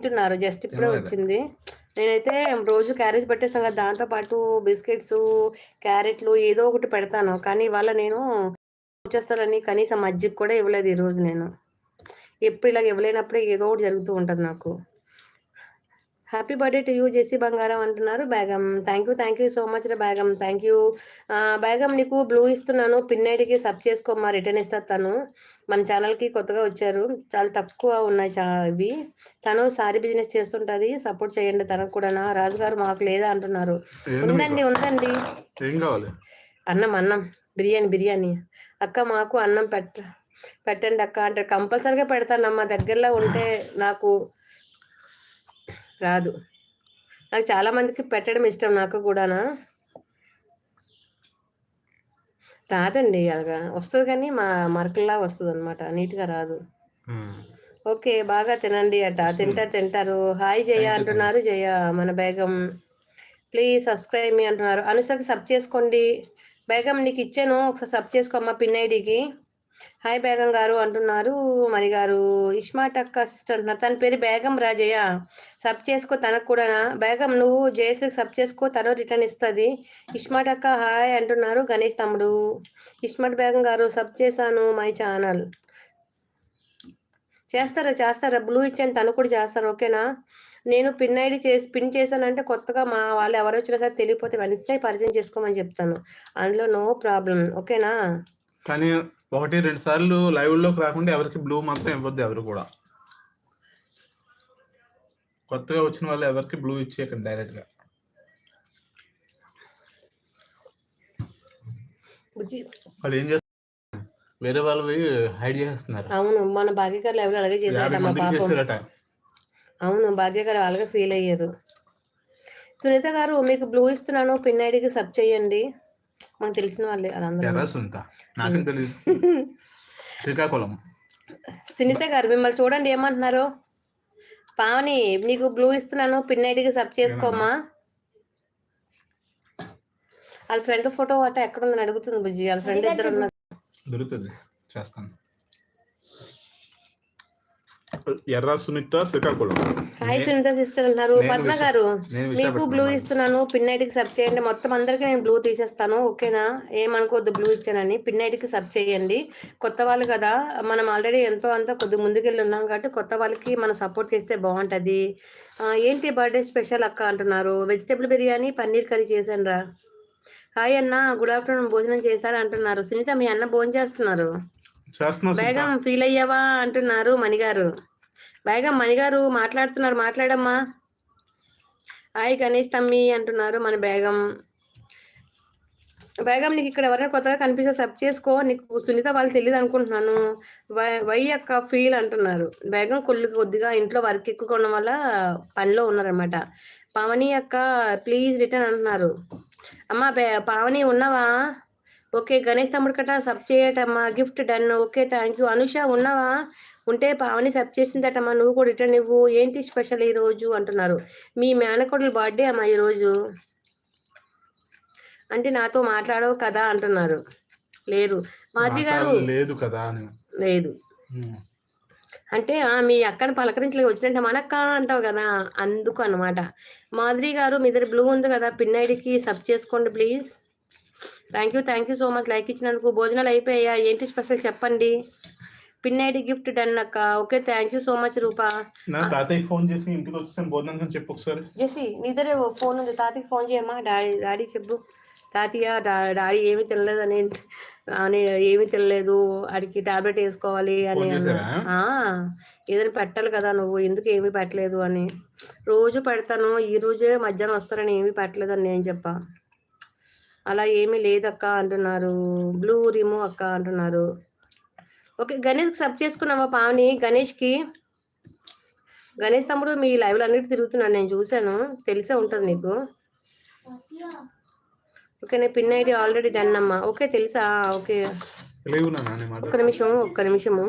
తింటున్నారు జస్ట్ ఇప్పుడే వచ్చింది. నేనైతే రోజు క్యారేజ్ పెట్టేస్తాను కదా దాంతో పాటు బిస్కెట్స్ క్యారెట్లు ఏదో ఒకటి పెడతాను. కానీ ఇవాళ నేను వచ్చేస్తానని కనీసం మజ్జిగ కూడా ఇవ్వలేదు ఈరోజు నేను. ఎప్పుడు ఇలాగ ఇవ్వలేనప్పుడే ఏదో ఒకటి జరుగుతూ ఉంటుంది నాకు. Happy birthday to you Jessie బంగారం అంటున్నారు Begum. Thank you thank you so much రా బేగం. థ్యాంక్ యూ బేగం నీకు బ్లూ ఇస్తున్నాను పిన్ ఐడికి సబ్ చేసుకోమా రిటర్న్ ఇస్తా తను. మన ఛానల్కి కొత్తగా వచ్చారు. చాలా తక్కువ ఉన్నాయి చా ఇవి. తను సారీ బిజినెస్ చేస్తుంటుంది సపోర్ట్ చేయండి తనకు కూడా రాజుగారు మాకు లేదా అంటున్నారు. ఉందండి ఉందండి. ఏం కావాలి? అన్నం అన్నం. బిర్యానీ బిర్యానీ. అక్క మాకు అన్నం పెట్ట పెట్టండి అక్క అంటే కంపల్సరీగా పెడతానమ్మా. దగ్గరలో ఉంటే నాకు రాదు. నాకు చాలా మందికి పెట్టడం ఇష్టం నాకు కూడానా? రాదండి అలాగా. వస్తుంది కానీ మా మరకల్లా వస్తుంది అనమాట నీట్గా రాదు. ఓకే బాగా తినండి అట తింటారు తింటారు. హాయ్ జయ అంటున్నారు. జయ మన బేగం. ప్లీజ్ సబ్స్క్రైబ్ మీ అంటున్నారు. అనుసకి సబ్ చేసుకోండి. బేగం నీకు ఇచ్చాను. ఒకసారి సబ్ చేసుకోమ్మా పిన్ ఐడికి హాయ్ బేగం గారు అంటున్నారు. మరి గారు ఇస్మాట్ అక్క సిస్టర్ అంటున్నారు. తన పేరు బేగం రాజయ్య. సబ్ చేసుకో తనకు కూడానా? బేగం నువ్వు జయశ్రీకి సబ్ చేసుకో తను రిటర్న్ ఇస్తుంది. ఇస్మాట్ అక్క హాయ్ అంటున్నారు గణేష్ తమ్ముడు. ఇస్మాట్ బేగం గారు సబ్ చేశాను మై ఛానల్. చేస్తారా చేస్తారా? బ్లూ ఇచ్చాను తను కూడా చేస్తారు ఓకేనా? నేను పిన్ ఐడి చేసి పిన్ చేశానంటే కొత్తగా మా వాళ్ళు ఎవరు వచ్చినా సరే తెలియపోతే వెంటనే పరిచయం చేసుకోమని చెప్తాను. అందులో నో ప్రాబ్లం ఓకేనా? కానీ ఒకటి రెండు సార్లు లైవ్లోకి రాకుండా ఎవరికి బ్లూ మాత్రం ఇవ్వద్దు ఎవరు కూడా. కొత్తగా వచ్చిన వాళ్ళు ఎవరికి బ్లూ ఇచ్చేయకండి డైరెక్ట్గా. వాళ్ళు ఏం చేస్తారు వేరే వాళ్ళవి హైడ్ చేస్తున్నారు అవును మన భాగ్యగారు ఎవరు అలాగే చేశారట మా పాపం. అవును భాగ్యగారు అలాగే ఫీల్ అయ్యారు. సునీత గారు మీకు బ్లూ ఇస్తున్నాను పిన్ ఐడికి సబ్ చేయండి. మాకు తెలిసిన వాళ్ళే నాకేం తెలియదు శ్రీకాకుళం. సునీత గారు మిమ్మల్ని చూడండి ఏమంటున్నారు. పావని నీకు బ్లూ ఇస్తున్నాను పిన్ ఐడికి సబ్ చేసుకోమ్మా వాళ్ళ ఫ్రెండ్ ఫోటో అట్ట ఎక్కడ ఉందని అడుగుతుంది బుజ్జి. వాళ్ళ ఫ్రెండ్ ఇద్దరు ఉన్నారు. దొరుకుతుంది. చేస్తాను. ఎర్ర సునీత శ్రీకాకుళం. హాయ్ సునీత సిస్టర్ నేను పద్మ గారు మీకు బ్లూ. ఇస్తున్నాను పిన్ ఐడికి సబ్ చేయండి. మొత్తం అందరికీ నేను బ్లూ తీసేస్తాను ఓకేనా? ఏమనుకోవద్దు బ్లూ ఇచ్చానని. పిన్ ఐడికి సబ్ చేయండి. కొత్త వాళ్ళు కదా మనం ఆల్రెడీ ఎంతో అంత కొద్ది ముందుకెళ్ళి ఉన్నాం కాబట్టి కొత్త వాళ్ళకి మనం సపోర్ట్ చేస్తే బాగుంటుంది. ఏంటి బర్త్డే స్పెషల్ అక్క అంటున్నారు. వెజిటేబుల్ బిర్యానీ పన్నీర్ కర్రీ చేశాను రా. హాయ్ అన్న గుడ్ ఆఫ్టర్నూన్ భోజనం చేశారా అంటున్నారు. సునీత మీ అన్న భోజనం చేస్తున్నారు. బేగం ఫీల్ అయ్యావా అంటున్నారు మణిగారు. బేగం మణిగారు మాట్లాడుతున్నారు మాట్లాడమ్మా. హాయ్ గణేష్ తమ్మి అంటున్నారు మన బేగం. బేగం నీకు ఇక్కడ ఎవరైనా కొత్తగా కనిపిస్తే సబ్ చేసుకో. నీకు సునీత వాళ్ళు తెలియదు అనుకుంటున్నాను. వై వై ఫీల్ అంటున్నారు. బేగం కొల్లు కొద్దిగా ఇంట్లో వర్క్ ఎక్కువ వల్ల పనిలో ఉన్నారనమాట పావని యొక్క ప్లీజ్ రిటర్న్ అంటున్నారు. అమ్మా పావని ఉన్నావా? ఓకే గణేష్ తమ్ముడు కట్ట sub చేయటమ్మా gift done. Okay thank you. Anusha ఉన్నావా? ఉంటే పావని సబ్ చేసిందటమ్మా నువ్వు కూడా రిటర్న్ ఇవ్వు. ఏంటి స్పెషల్ ఈ రోజు అంటున్నారు. మీ మేనకోడలు బర్త్డే అమ్మా ఈరోజు. అంటే నాతో మాట్లాడవు కదా అంటున్నారు. లేరు. మాజీ గారు లేదు కదా లేదు. అంటే మీ అక్కని పలకరించలే వచ్చినట్టు మనక్క అంటావు కదా అందుకు అన్నమాట. మాధురి గారు మీ దగ్గర బ్లూ ఉంది కదా పిన్ ఐడికి సబ్ చేసుకోండి please. Thank you thank you so much like ఇచ్చినందుకు భోజనాలు అయిపోయా ఏంటి స్పెషల్ చెప్పండి? పిన్ ఐడి గిఫ్ట్ డన్ అక్క. Okay thank you so much Rupa. నా తాతయ్యకి ఫోన్ చేసి ఇంటికి వచ్చేసాను. భోజనం అని చెప్పు ఒకసారి. జెసి నీ దగ్గర ఫోన్ ఉంది. తాతకి ఫోన్ చేయమ్మా. డాడీ డాడీ చెప్పు. తాతయ్య డాడీ ఏమీ తినలేదు అని అని ఏమీ తినలేదు. ఆడికి టాబ్లెట్ వేసుకోవాలి అని ఏదైనా పెట్టాలి కదా నువ్వు. ఎందుకు ఏమీ పెట్టలేదు అని. రోజు పెడతాను. ఈ రోజే మధ్యాహ్నం వస్తారని ఏమీ పెట్టలేదు అని నేను చెప్పా. అలా ఏమీ లేదక్క అంటున్నారు. బ్లూ రిమూ అక్క అంటున్నారు. ఓకే గణేష్కి సబ్ చేసుకున్నావా పావని? గణేష్కి? గణేష్ తమ్ముడు మీ లైవ్లో అన్నిటి తిరుగుతున్నాను నేను చూశాను. తెలిసే ఉంటుంది నీకు. ఓకే నేను పిన్ ఐడి ఆల్రెడీ డన్ అమ్మా. ఓకే తెలుసా? ఓకే. ఒక్క నిమిషం ఒక్క నిమిషము.